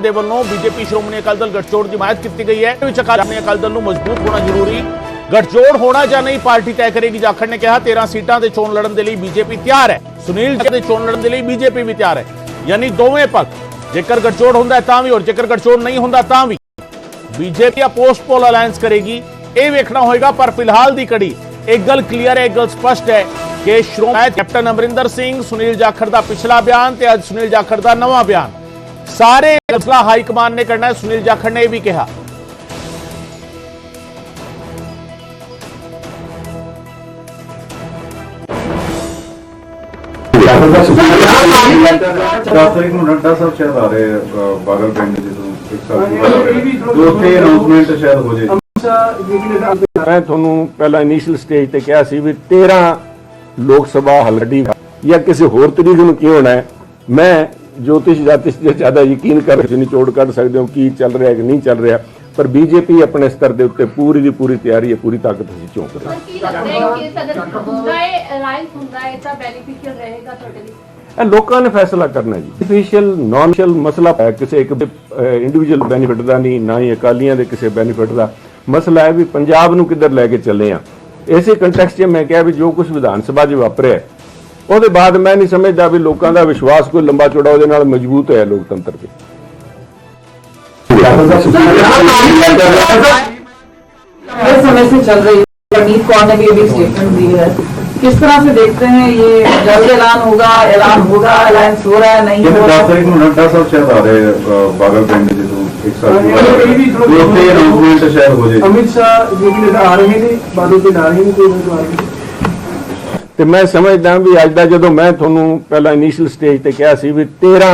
ਦੇ ਵੱਲੋਂ ਬੀਜੇਪੀ ਸ਼੍ਰੋਮਣੀ ਅਕਾਲੀ ਦਲ ਗਠਜੋੜ ਦੀ ਹਮਾਇਤ ਕੀਤੀ ਗਈ ਹੈ। ਵਿੱਚ ਅਕਾਲੀ ਅਕਾਲੀ ਦਲ ਨੂੰ ਮਜ਼ਬੂਤ ਹੋਣਾ ਜ਼ਰੂਰੀ। ਗੱਠਜੋੜ ਹੋਣਾ ਜਾਂ ਨਹੀਂ, ਪਾਰਟੀ ਤੈਅ ਕਰੇਗੀ ਜਾਖੜ ਨੇ ਕਿਹਾ 13 ਸੀਟਾਂ ਤੇ ਚੋਣ ਲੜਨ ਦੇ ਲਈ ਬੀਜੇਪੀ ਤਿਆਰ ਹੈ। ਸੁਨੀਲ ਜੀ ਦੇ ਚੋਣ ਲੜਨ ਦੇ ਲਈ ਬੀਜੇਪੀ ਵੀ ਤਿਆਰ ਹੈ। ਯਾਨੀ ਦੋਵੇਂ ਪੱਖ। ਜੇਕਰ ਗਠਜੋੜ ਹੁੰਦਾ ਤਾਂ ਵੀ ਔਰ ਜੇਕਰ ਗਠਜੋੜ ਨਹੀਂ ਹੁੰਦਾ ਤਾਂ ਵੀ। ਬੀਜੇਪੀ ਆ ਪੋਸਟ ਪੋਲ ਅਲਾਈਅੰਸ ਕਰੇਗੀ। ਇਹ ਵੇਖਣਾ ਹੋਏਗਾ, ਪਰ ਫਿਲਹਾਲ ਦੀ ਕੜੀ। ਇੱਕ ਗੱਲ ਕਲੀਅਰ ਹੈ ਇੱਕ ਗੱਲ ਸਪਸ਼ਟ ਹੈ ਕਿ ਸ਼੍ਰੋਮਣੀ ਕੈਪਟਨ ਅਮਰਿੰਦਰ ਸਿੰਘ, ਸੁਨੀਲ ਜਾਖੜ ਦਾ ਪਿਛਲਾ ਬਿਆਨ ਤੇ ਅੱਜ ਸੁਨੀਲ ਜਾਖੜ ਦਾ ਨਵਾਂ ਬਿਆਨ। ਸਾਰੇ ਫੈਸਲਾ ਹਾਈ ਕਮਾਨ ਨੇ ਕਰਨਾ ਹੈ। ਸੁਨੀਲ ਜਾਖੜ ਨੇ ਇਹ ਵੀ ਕਿਹਾ। ਦਸ ਤਰੀਕ ਨੂੰ ਨੱਡਾ ਸਾਹਿਬ ਸ਼ਾਇਦ ਆ ਰਹੇ ਬਾਗਲ ਪਿੰਡ ਜਦੋਂ ਇੱਕ ਸਾਲ ਦੀ ਬਾਅਦ ਆ ਉੱਥੇ ਅਨਾਉਂਸਮੈਂਟ ਸ਼ਾਇਦ ਹੋ ਜੇ ਮੈਂ ਤੁਹਾਨੂੰ ਪਹਿਲਾਂ ਇਨੀਸ਼ੀਅਲ ਸਟੇਜ ਤੇ ਕਿਹਾ ਸੀ ਵੀ 13 ਲੋਕ ਸਭਾ ਹਲੜੀ ਜਾਂ ਕਿਸੇ ਹੋਰ ਤਰੀਕੇ ਨੂੰ ਕੀ ਹੋਣਾ ਹੈ। ਮੈਂ ਜੋਤਿਸ਼ ਜਾਤਿਸ਼ ਦੇ ਜ਼ਿਆਦਾ ਯਕੀਨ ਕਰ ਤੁਸੀਂ ਨਿਚੋੜ ਕੱਢ ਸਕਦੇ ਹੋ ਕੀ ਚੱਲ ਰਿਹਾ ਕਿ ਨਹੀਂ ਚੱਲ ਰਿਹਾ। ਪਰ ਬੀਜੇਪੀ ਆਪਣੇ ਸਤਰ ਦੇ ਉੱਤੇ ਪੂਰੀ ਦੀ ਪੂਰੀ ਤਿਆਰੀ ਹੈ ਪੂਰੀ ਤਾਕਤ ਵਿੱਚ ਝੋਂਕ ਰਹੀ ਹੈ। ਪਰ ਕੀ ਲੱਗਦਾ ਹੈ ਕਿ ਅਗਰ ਹੁੰਦਾ ਹੈ ਅਲਾਈਅੰਸ ਹੁੰਦਾ ਹੈ ਤਾਂ ਬੈਨੀਫੀਸ਼ੀਅਲ ਰਹੇਗਾ ਤੁਹਾਡੇ ਲਈ? ਇਹ ਲੋਕਾਂ ਨੇ ਫੈਸਲਾ ਕਰਨਾ ਜੀ। ਅਫੀਸ਼ੀਅਲ ਨਾਨ ਅਫੀਸ਼ੀਅਲ ਮਸਲਾ ਹੈ ਕਿਸੇ ਇੱਕ ਇੰਡੀਵਿਜੂਅਲ ਬੈਨੀਫਿਟ ਦਾ ਨਹੀਂ ਨਾ ਹੀ ਅਕਾਲੀਆਂ ਦੇ ਕਿਸੇ ਬੈਨੀਫਿਟ ਦਾ। ਮਸਲਾ ਹੈ ਵੀ ਪੰਜਾਬ ਨੂੰ ਕਿੱਧਰ ਲੈ ਕੇ ਚੱਲੇ ਆ। ਇਸੇ ਕੰਟੈਕਸਟ 'ਚ ਮੈਂ ਕਿਹਾ ਵੀ ਜੋ ਕੁਝ ਵਿਧਾਨ ਸਭਾ 'ਚ ਵਾਪਰਿਆ ਹੈ, ਉਹਦੇ ਬਾਅਦ ਮੈਂ ਨਹੀਂ ਸਮਝਦਾ ਵੀ ਲੋਕਾਂ ਦਾ ਵਿਸ਼ਵਾਸ ਕੋਈ ਲੰਬਾ ਚੌੜਾ ਉਹਦੇ ਨਾਲ ਮਜ਼ਬੂਤ ਹੋਇਆ ਲੋਕਤੰਤਰ 'ਤੇ लंबे समय से चल रही है रणनीत कौर ने भी ये भी स्टेटमेंट दी है किस तरह से देखते हैं ये जल्द ऐलान होगा ऐलान होगा अलायंस हो रहा है नहीं ਕਹਿੰਦੇ हो 10 रहा ਤਰੀਕ ਨੂੰ ਨੱਡਾ ਸਾਹਿਬ ਸ਼ਾਇਦ ਆ ਰਹੇ ਅ, ਬਾਗਲ ਪਿੰਡ ਜਦੋਂ ਇੱਕ ਸਾਲ ਦੀ ਬਾਅਦ ਆ ਰਹੇ ਤੇ ਉੱਥੇ ਅਨਾਉਂਸਮੈਂਟ ਸ਼ਾਇਦ ਹੋ ਤੇ ਮੈਂ ਸਮਝਦਾ ਵੀ ਅੱਜ ਦਾ ਜਦੋਂ ਮੈਂ ਤੁਹਾਨੂੰ ਪਹਿਲਾਂ ਇਨੀਸ਼ੀਅਲ ਸਟੇਜ ਤੇ ਕਿਹਾ ਸੀ ਵੀ 13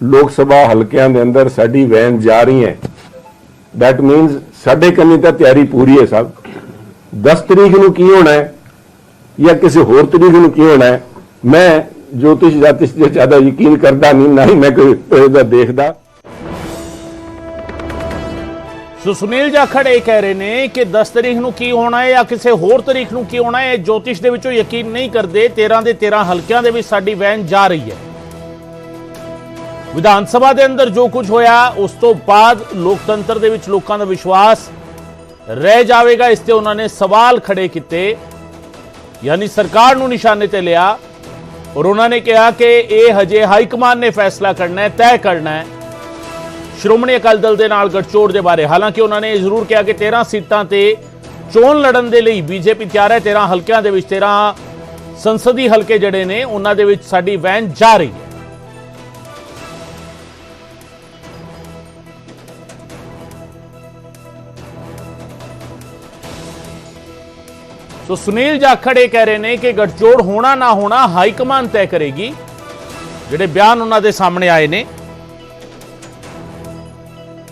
ਲੋਕ ਸਭਾ ਹਲਕਿਆਂ ਦੇ ਅੰਦਰ ਸਾਡੀ ਵੈਨ ਜਾ ਰਹੀ ਹੈ ਦੈਟ ਮੀਨਸ ਸਾਡੇ ਕੰਨੀ ਤਾਂ ਤਿਆਰੀ ਪੂਰੀ ਹੈ ਸਭ। 10 ਤਰੀਕ ਨੂੰ ਕੀ ਹੋਣਾ ਹੈ ਜਾਂ ਕਿਸੇ ਹੋਰ ਤਰੀਕ ਨੂੰ ਕੀ ਹੋਣਾ ਹੈ, ਮੈਂ ਜੋਤਿਸ਼ ਜਾਤਿਸ਼ ਦੇ ਜ਼ਿਆਦਾ ਯਕੀਨ ਕਰਦਾ ਨਹੀਂ, ਨਾ ਹੀ ਮੈਂ ਕੋਈ ਇਹਦਾ ਦੇਖਦਾ। ਸੋ ਸੁਨੀਲ ਜਾਖੜ ਇਹ ਕਹਿ ਰਹੇ ਨੇ ਕਿ 10 ਤਰੀਕ ਨੂੰ ਕੀ ਹੋਣਾ ਹੈ ਜਾਂ ਕਿਸੇ ਹੋਰ ਤਰੀਕ ਨੂੰ ਕੀ ਹੋਣਾ ਹੈ, ਇਹ ਜੋਤਿਸ਼ ਦੇ ਵਿੱਚੋਂ ਯਕੀਨ ਨਹੀਂ ਕਰਦੇ। 13 ਦੇ 13 ਹਲਕਿਆਂ ਦੇ ਵਿੱਚ ਸਾਡੀ ਵੈਨ ਜਾ ਰਹੀ ਹੈ। ਵਿਧਾਨ ਸਭਾ ਦੇ ਅੰਦਰ ਜੋ ਕੁਝ ਹੋਇਆ, ਉਸ ਤੋਂ ਬਾਅਦ ਲੋਕਤੰਤਰ ਦੇ ਵਿੱਚ ਲੋਕਾਂ ਦਾ ਵਿਸ਼ਵਾਸ ਰਹਿ ਜਾਵੇਗਾ। ਇਸ ਤੇ ਉਹਨਾਂ ਨੇ ਸਵਾਲ ਖੜੇ ਕੀਤੇ। ਯਾਨੀ ਸਰਕਾਰ ਨੂੰ ਨਿਸ਼ਾਨੇ ਤੇ ਲਿਆ ਔਰ ਉਹਨਾਂ ਨੇ ਕਿਹਾ ਕਿ ਇਹ ਹਜੇ ਹਾਈ ਕਮਾਨ ਨੇ ਫੈਸਲਾ ਕਰਨਾ ਹੈ, ਤੈਅ ਕਰਨਾ ਹੈ। ਸ਼੍ਰੋਮਣੀ ਅਕਾਲੀ ਦਲ ਦੇ ਨਾਲ ਗੱਠਜੋੜ ਦੇ ਬਾਰੇ। ਹਾਲਾਂਕਿ ਉਹਨਾਂ ਨੇ ਜ਼ਰੂਰ ਕਿਹਾ ਕਿ 13 ਸੀਟਾਂ ਤੇ ਚੋਣ ਲੜਨ ਦੇ ਲਈ ਬੀਜੇਪੀ ਤਿਆਰ ਹੈ 13 ਹਲਕਿਆਂ ਦੇ ਵਿੱਚ 13 ਸੰਸਦੀ ਹਲਕੇ ਜਿਹੜੇ ਨੇ, ਉਹਨਾਂ ਦੇ ਵਿੱਚ ਸਾਡੀ ਵੈਨ ਜਾ ਰਹੀ ਹੈ। ਸੋ ਸੁਨੀਲ ਜਾਖੜ ਇਹ ਕਹਿ ਰਹੇ ਨੇ ਕਿ ਗੱਠਜੋੜ ਹੋਣਾ ਨਾ ਹੋਣਾ ਹਾਈ ਕਮਾਨ ਤੈਅ ਕਰੇਗੀ। ਜਿਹੜੇ ਬਿਆਨ ਉਹਨਾਂ ਦੇ ਸਾਹਮਣੇ ਆਏ ਨੇ।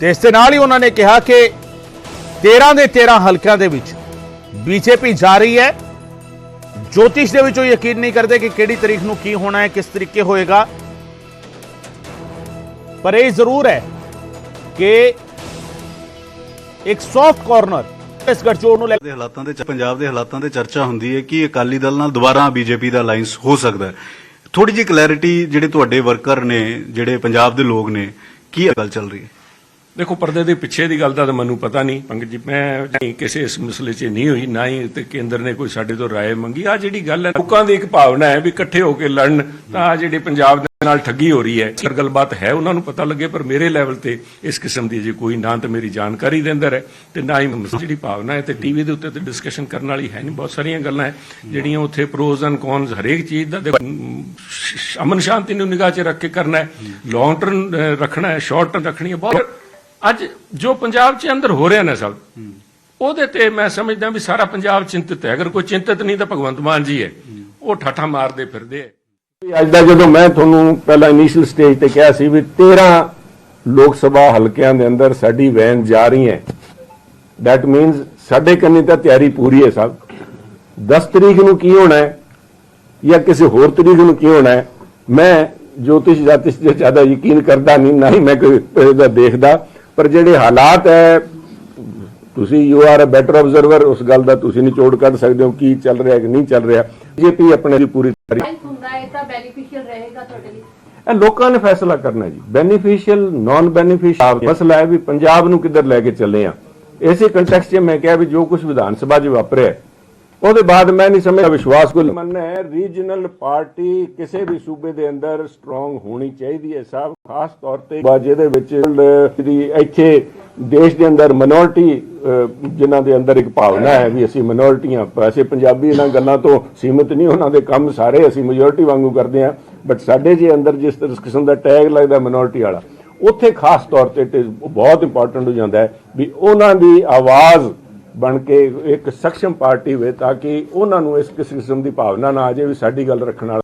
ਤੇ ਇਸ ਦੇ ਨਾਲ ਹੀ ਉਹਨਾਂ ਨੇ ਕਿਹਾ ਕਿ 13 ਦੇ 13 ਹਲਕਿਆਂ ਦੇ ਵਿੱਚ ਬੀਜੇਪੀ ਜਾ ਰਹੀ ਹੈ। ਜੋਤਿਸ਼ ਦੇ ਵਿੱਚ ਉਹ ਯਕੀਨ ਨਹੀਂ ਕਰਦੇ ਕਿ ਕਿਹੜੀ ਤਰੀਕ ਨੂੰ ਕੀ ਹੋਣਾ ਹੈ, ਕਿਸ ਤਰੀਕੇ ਹੋਏਗਾ। ਪਰ ਇਹ ਜ਼ਰੂਰ ਹੈ ਕਿ ਇੱਕ ਸੌਫਟ ਕਾਰਨਰ ਇਸ ਗੱਠਜੋੜ ਨੂੰ ਲੈ ਦੇ ਹਾਲਾਤਾਂ ਦੇ ਪੰਜਾਬ ਦੇ ਹਾਲਾਤਾਂ ਤੇ ਚਰਚਾ ਹੁੰਦੀ ਹੈ ਕਿ ਅਕਾਲੀ ਦਲ ਨਾਲ ਦੁਬਾਰਾ ਬੀਜੇਪੀ ਦਾ ਅਲਾਈਅੰਸ ਹੋ ਸਕਦਾ ਹੈ। ਥੋੜੀ ਜਿਹੀ ਕਲੈਰਿਟੀ ਜਿਹੜੇ ਤੁਹਾਡੇ ਵਰਕਰ ਨੇ, ਜਿਹੜੇ ਪੰਜਾਬ ਦੇ ਲੋਕ ਨੇ, ਕੀ ਗੱਲ ਚੱਲ ਰਹੀ ਹੈ? ਦੇਖੋ, ਪਰਦੇ ਦੇ ਪਿੱਛੇ ਦੀ ਗੱਲ ਦਾ ਤਾਂ ਮੈਨੂੰ ਪਤਾ ਨਹੀਂ, ਪੰਕਜ ਜੀ, ਮੈਂ ਕਿਸੇ ਇਸ ਮਸਲੇ 'ਚ ਨਹੀਂ ਹੋਈ, ਨਾ ਹੀ ਤੇ ਕੇਂਦਰ ਨੇ ਕੋਈ ਸਾਡੇ ਤੋਂ ਰਾਏ ਮੰਗੀ। ਆ ਜਿਹੜੀ ਗੱਲ ਹੈ, ਲੋਕਾਂ ਦੀ ਇੱਕ ਭਾਵਨਾ ਹੈ ਵੀ ਇਕੱਠੇ ਹੋ ਕੇ ਲੜਨ, ਤਾਂ ਆਹ ਜਿਹੜੀ ਪੰਜਾਬ ਦੇ ਨਾਲ ਠੱਗੀ ਹੋ ਰਹੀ ਹੈ ਅਗਰ ਗੱਲਬਾਤ ਹੈ, ਉਹਨਾਂ ਨੂੰ ਪਤਾ ਲੱਗੇ, ਪਰ ਮੇਰੇ ਲੈਵਲ ਤੇ ਇਸ ਕਿਸਮ ਦੀ ਜੇ ਕੋਈ ਨਾ ਤਾਂ ਮੇਰੀ ਜਾਣਕਾਰੀ ਦੇ ਅੰਦਰ ਹੈ ਤੇ ਨਾ ਹੀ ਜਿਹੜੀ ਭਾਵਨਾ ਹੈ, ਤੇ ਟੀਵੀ ਦੇ ਉੱਤੇ ਤੇ ਡਿਸਕਸ਼ਨ ਕਰਨ ਵਾਲੀ ਹੈ ਨਹੀਂ, ਬਹੁਤ ਸਾਰੀਆਂ ਗੱਲਾਂ ਹੈ, ਜਿਹੜੀਆਂ ਉੱਥੇ ਪ੍ਰੋਜ਼ ਐਂਡ ਕੌਨਸ ਹਰੇਕ ਚੀਜ਼ ਦਾ ਅਮਨ ਸ਼ਾਂਤੀ ਨੂੰ ਨਿਗਾਹ 'ਚ ਰੱਖ ਕੇ ਕਰਨਾ ਹੈ ਲੌਂਗ ਟਰਨ ਰੱਖਣਾ ਹੈ ਸ਼ਾਰਟ ਟਰਮ ਰੱਖਣੀ ਹੈ, ਬਹੁਤ ਅੱਜ ਜੋ ਪੰਜਾਬ 'ਚ ਅੰਦਰ ਹੋ ਰਿਹਾ ਨਾ ਸਭ, ਉਹਦੇ ਤੇ ਮੈਂ ਸਮਝਦਾ ਵੀ ਸਾਰਾ ਪੰਜਾਬ ਚਿੰਤਿਤ ਹੈ। ਅਗਰ ਕੋਈ ਚਿੰਤਿਤ ਨਹੀਂ ਤਾਂ ਭਗਵੰਤ ਮਾਨ ਜੀ ਹੈ। ਉਹ ਠਾਠਾ ਮਾਰਦੇ ਫਿਰਦੇ ਹੈ। ਅੱਜ ਦਾ ਜਦੋਂ ਮੈਂ ਤੁਹਾਨੂੰ ਪਹਿਲਾਂ ਇਨੀਸ਼ੀਅਲ ਸਟੇਜ ਤੇ ਕਿਹਾ ਸੀ ਵੀ 13 ਲੋਕ ਸਭਾ ਹਲਕਿਆਂ ਦੇ ਅੰਦਰ ਸਾਡੀ ਵੈਨ ਜਾ ਰਹੀ ਹੈ ਦੈਟ ਮੀਨਸ ਸਾਡੇ ਕੰਨੀ ਤਾਂ ਤਿਆਰੀ ਪੂਰੀ ਹੈ ਸਭ। 10 ਤਰੀਕ ਨੂੰ ਕੀ ਹੋਣਾ ਹੈ ਜਾਂ ਕਿਸੇ ਹੋਰ ਤਰੀਕ ਨੂੰ ਕੀ ਹੋਣਾ ਹੈ, ਮੈਂ ਜੋਤਿਸ਼ ਜਾਤਿਸ਼ ਦੇ ਜ਼ਿਆਦਾ ਯਕੀਨ ਕਰਦਾ ਨਹੀਂ, ਨਾ ਹੀ ਮੈਂ ਕੋਈ ਇਹਦਾ ਦੇਖਦਾ। ਪਰ ਜਿਹੜੇ ਹਾਲਾਤ ਹੈ ਤੁਸੀਂ you are a better observer ਉਸ ਗੱਲ ਦਾ ਤੁਸੀਂ ਨਿਚੋੜ ਕੱਢ ਸਕਦੇ ਹੋ ਕੀ ਚੱਲ ਰਿਹਾ ਕਿ ਨਹੀਂ ਚੱਲ ਰਿਹਾ। ਬੀਜੇਪੀ ਆਪਣੇ ਦੀ ਪੂਰੀ ਤਿਆਰੀ ਹੁੰਦਾ ਹੈ ਤਾਂ ਬੈਨੀਫੀਸ਼ੀਅਲ ਰਹੇਗਾ ਤੁਹਾਡੇ ਲਈ। ਇਹ ਲੋਕਾਂ ਨੇ ਫੈਸਲਾ ਕਰਨਾ ਜੀ। ਬੈਨੀਫੀਸ਼ੀਅਲ ਨਾਨ ਬੈਨੀਫੀਸ਼ੀਅਲ ਮਸਲਾ ਹੈ ਵੀ ਪੰਜਾਬ ਨੂੰ ਕਿੱਧਰ ਲੈ ਕੇ ਚੱਲੇ ਆ। ਇਸੇ ਕੰਟੈਕਸਟ 'ਚ ਮੈਂ ਕਿਹਾ ਵੀ ਜੋ ਕੁਝ ਵਿਧਾਨ ਸਭਾ 'ਚ ਵਾਪਰਿਆ ਉਹਦੇ ਬਾਅਦ ਮੈਂ ਨਹੀਂ ਸਮਝਦਾ ਵਿਸ਼ਵਾਸ ਕੋਈ ਮੰਨਣਾ ਹੈ ਰੀਜਨਲ ਪਾਰਟੀ ਕਿਸੇ ਵੀ ਸੂਬੇ ਦੇ ਅੰਦਰ ਸਟਰੋਂਗ ਹੋਣੀ ਚਾਹੀਦੀ ਹੈ ਸਾਹਿਬ ਖਾਸ ਤੌਰ ਤੇ ਬਾ ਜਿਹਦੇ ਵਿੱਚ ਦੀ ਇੱਥੇ ਦੇਸ਼ ਦੇ ਅੰਦਰ ਮਿਨੋਰਟੀ ਜਿਨ੍ਹਾਂ ਦੇ ਅੰਦਰ ਇੱਕ ਭਾਵਨਾ ਹੈ ਵੀ ਅਸੀਂ ਮਿਨੋਰਟੀਆਂ ਵੈਸੇ ਪੰਜਾਬੀ ਇਹਨਾਂ ਗੱਲਾਂ ਤੋਂ ਸੀਮਿਤ ਨਹੀਂ, ਉਹਨਾਂ ਦੇ ਕੰਮ ਸਾਰੇ ਅਸੀਂ ਮੈਜੋਰਟੀ ਵਾਂਗੂ ਕਰਦੇ ਹਾਂ। ਬਟ ਸਾਡੇ ਜੇ ਅੰਦਰ ਜਿਸ ਕਿਸਮ ਦਾ ਟੈਗ ਲੱਗਦਾ ਮਿਨੋਰਟੀ ਵਾਲਾ, ਉੱਥੇ ਖਾਸ ਤੌਰ ਤੇ it ਬਹੁਤ ਇੰਪੋਰਟੈਂਟ ਹੋ ਜਾਂਦਾ ਹੈ ਵੀ ਉਹਨਾਂ ਦੀ ਆਵਾਜ਼ ਬਣ ਕੇ ਇੱਕ ਸક્ષਮ ਪਾਰਟੀ ਹੋਵੇ ਤਾਂ ਕਿ ਉਹਨਾਂ ਨੂੰ ਇਸ ਕਿਸੇ ਕਿਸਮ ਦੀ ਭਾਵਨਾ ਨਾ ਆ ਜਾਵੇ ਵੀ ਸਾਡੀ ਗੱਲ ਰੱਖਣ ਵਾਲਾ